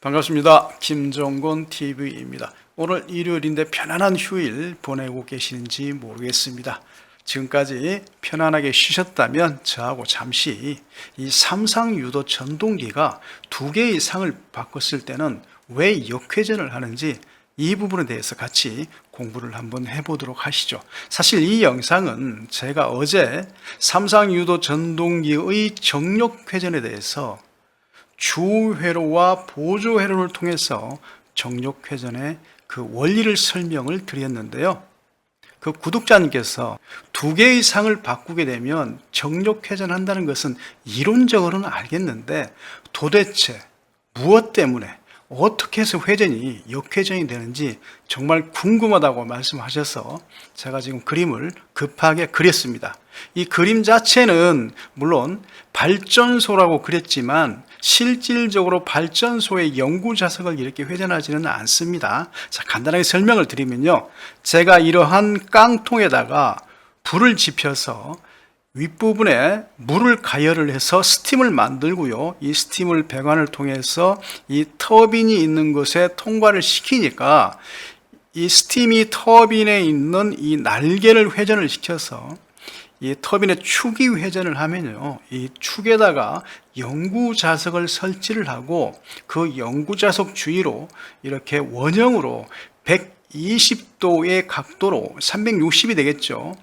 반갑습니다. 김정곤 TV입니다. 오늘 일요일인데 편안한 휴일 보내고 계시는지 모르겠습니다. 지금까지 편안하게 쉬셨다면 저하고 잠시 이 삼상유도 전동기가 두 개의 상을 바꿨을 때는 왜 역회전을 하는지 이 부분에 대해서 같이 공부를 한번 해보도록 하시죠. 사실 이 영상은 제가 어제 삼상유도 전동기의 정력회전에 대해서 주회로와 보조회로를 통해서 정력회전의 그 원리를 설명을 드렸는데요. 그 구독자님께서 두 개의 상을 바꾸게 되면 정력회전 한다는 것은 이론적으로는 알겠는데 도대체 무엇 때문에 어떻게 해서 회전이 역회전이 되는지 정말 궁금하다고 말씀하셔서 제가 지금 그림을 급하게 그렸습니다. 이 그림 자체는 물론 발전소라고 그랬지만 실질적으로 발전소의 연구 자석을 이렇게 회전하지는 않습니다. 자, 간단하게 설명을 드리면요. 제가 이러한 깡통에다가 불을 지펴서 윗부분에 물을 가열을 해서 스팀을 만들고요. 이 스팀을 배관을 통해서 이 터빈이 있는 곳에 통과를 시키니까 이 스팀이 터빈에 있는 이 날개를 회전을 시켜서 이 터빈의 축이 회전을 하면요. 이 축에다가 영구 자석을 설치를 하고 그 영구 자석 주위로 이렇게 원형으로 120도의 각도로 360이 되겠죠.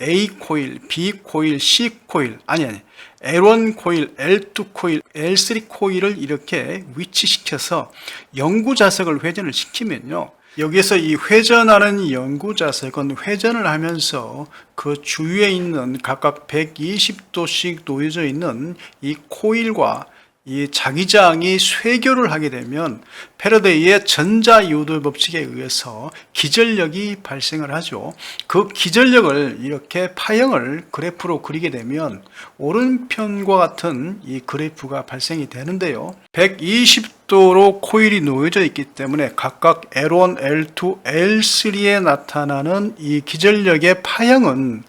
A 코일, B 코일, C 코일, 아니 아니. L1 코일, L2 코일, L3 코일을 이렇게 위치시켜서 영구 자석을 회전을 시키면요. 여기에서 이 회전하는 연구 자석은 회전을 하면서 그 주위에 있는 각각 120도씩 놓여져 있는 이 코일과 이 자기장이 쇠교를 하게 되면 패러데이의 전자유도 법칙에 의해서 기전력이 발생을 하죠. 그 기전력을 이렇게 파형을 그래프로 그리게 되면 오른편과 같은 이 그래프가 발생이 되는데요. 120도로 코일이 놓여져 있기 때문에 각각 L1, L2, L3에 나타나는 이 기전력의 파형은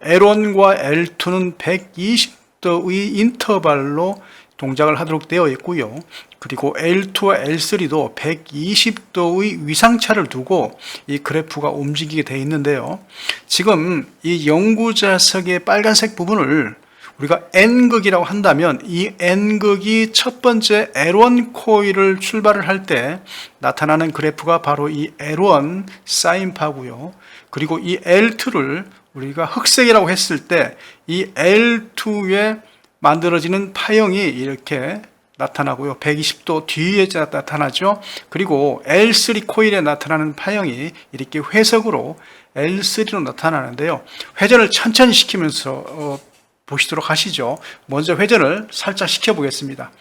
L1과 L2는 120도의 인터벌로 동작을 하도록 되어 있고요. 그리고 L2와 L3도 120도의 위상차를 두고 이 그래프가 움직이게 되어 있는데요. 지금 이 영구자석의 빨간색 부분을 우리가 N극이라고 한다면 이 N극이 첫 번째 L1 코일을 출발을 할 때 나타나는 그래프가 바로 이 L1 사인파고요. 그리고 이 L2를 우리가 흑색이라고 했을 때 이 L2의 만들어지는 파형이 이렇게 나타나고요. 120도 뒤에 나타나죠. 그리고 L3 코일에 나타나는 파형이 이렇게 회색으로 L3로 나타나는데요. 회전을 천천히 시키면서 어, 보시도록 하시죠. 먼저 회전을 살짝 시켜 보겠습니다.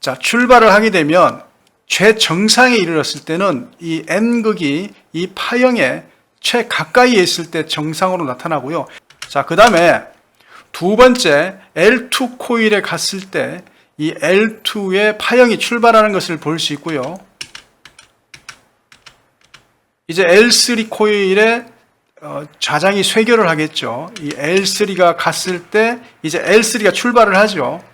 자, 출발을 하게 되면 최정상에 이르렀을 때는 이 N극이 이 파형에 최 가까이에 있을 때 정상으로 나타나고요. 자, 그 다음에 두 번째 L2 코일에 갔을 때 이 L2의 파형이 출발하는 것을 볼 수 있고요. 이제 L3 코일에 어, 좌장이 쇠결을 하겠죠. 이 L3가 갔을 때 이제 L3가 출발을 하죠.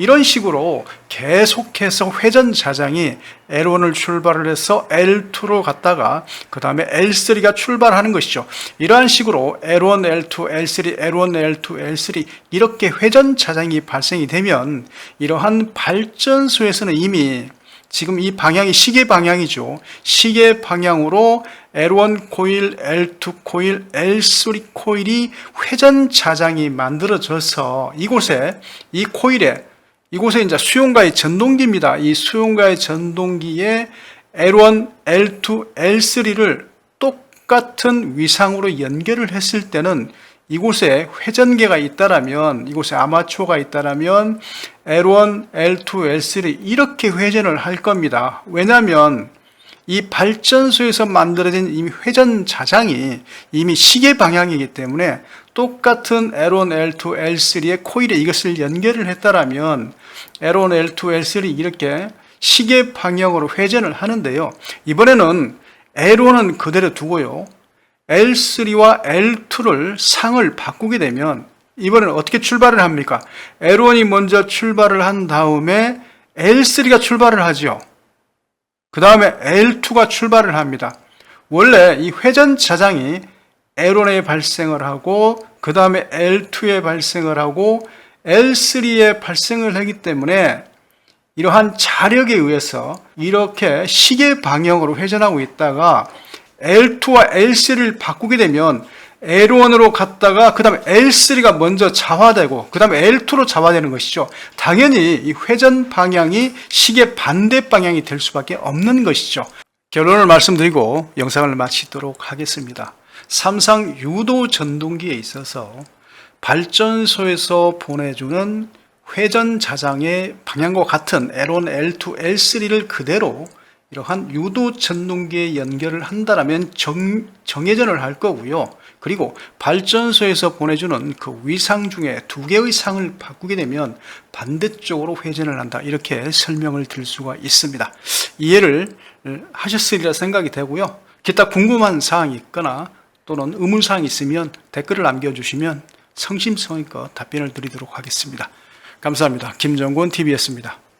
이런 식으로 계속해서 회전 자장이 L1을 출발을 해서 L2로 갔다가 그 다음에 L3가 출발하는 것이죠. 이러한 식으로 L1, L2, L3, L1, L2, L3 이렇게 회전 자장이 발생이 되면 이러한 발전소에서는 이미 지금 이 방향이 시계 방향이죠. 시계 방향으로 L1 코일, L2 코일, L3 코일이 회전 자장이 만들어져서 이곳에 이 코일에 이곳에 이제 수용가의 전동기입니다. 이 수용가의 전동기에 L1, L2, L3를 똑같은 위상으로 연결을 했을 때는 이곳에 회전계가 있다라면 이곳에 아마추어가 있다라면 L1, L2, L3 이렇게 회전을 할 겁니다. 왜냐하면 이 발전소에서 만들어진 이미 회전 자장이 이미 시계 방향이기 때문에 똑같은 L1, L2, L3의 코일에 이것을 연결을 했다라면 L1, L2, L3 이렇게 시계 방향으로 회전을 하는데요. 이번에는 L1은 그대로 두고요. L3와 L2를 상을 바꾸게 되면 이번에는 어떻게 출발을 합니까? L1이 먼저 출발을 한 다음에 L3가 출발을 하죠. 그 다음에 L2가 출발을 합니다. 원래 이 회전 자장이 L1에 발생을 하고 그 다음에 L2에 발생을 하고 L3에 발생을 하기 때문에 이러한 자력에 의해서 이렇게 시계 방향으로 회전하고 있다가 L2와 L3를 바꾸게 되면 L1으로 갔다가 그 다음에 L3가 먼저 자화되고 그 다음에 L2로 자화되는 것이죠. 당연히 이 회전 방향이 시계 반대 방향이 될 수밖에 없는 것이죠. 결론을 말씀드리고 영상을 마치도록 하겠습니다. 삼상 유도 전동기에 있어서 발전소에서 보내주는 회전 자장의 방향과 같은 L1, L2, L3를 그대로 이러한 유도 전동기에 연결을 한다라면 정, 정회전을 할 거고요. 그리고 발전소에서 보내주는 그 위상 중에 두 개의 상을 바꾸게 되면 반대쪽으로 회전을 한다. 이렇게 설명을 드릴 수가 있습니다. 이해를 하셨으리라 생각이 되고요. 기타 궁금한 사항이 있거나 또는 의문사항이 있으면 댓글을 남겨주시면 성심성의껏 답변을 드리도록 하겠습니다. 감사합니다. 김정곤 TV였습니다.